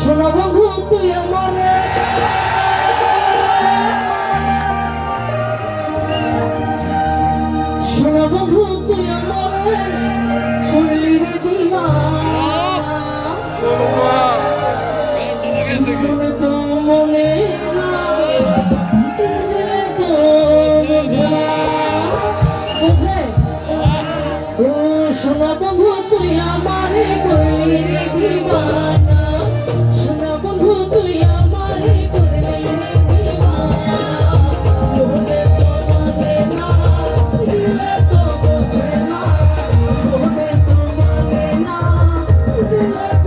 শোনা বন্ধু তুই আমারে। শোনা বন্ধু তুই আমারে। করলি রে দিলা। Yeah.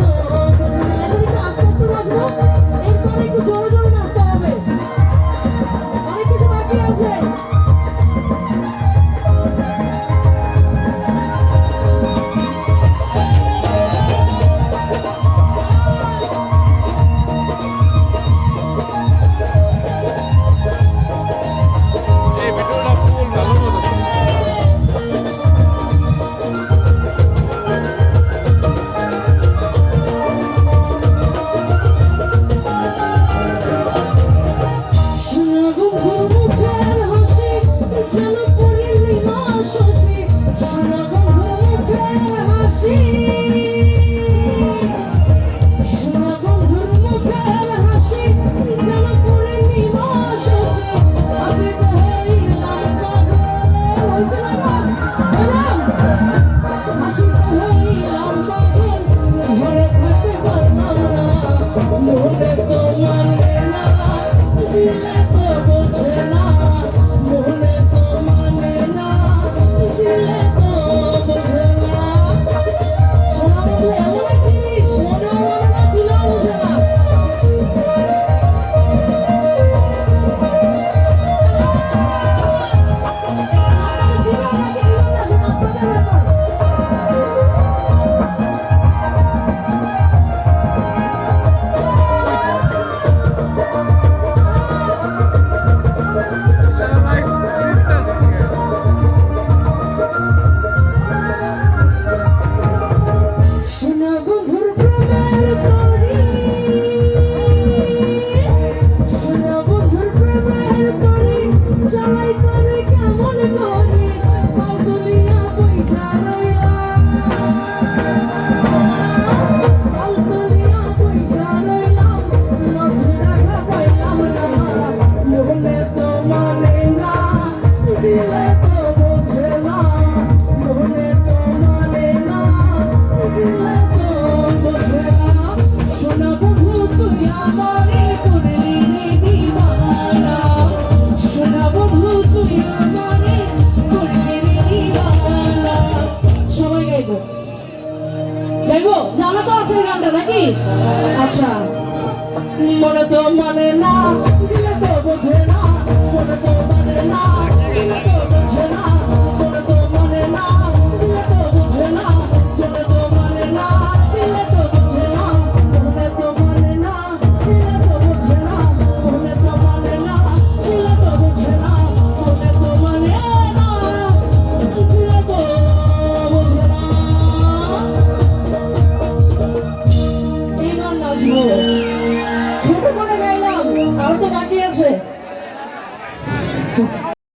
না নাকি? আচ্ছা। মনে তো মানে না, দিলে তো বোঝে না, মনে তো মানে না, দিলে তো বোঝে না। ছিল ছোট করে গাইলাম আরও তো বাকি আছে।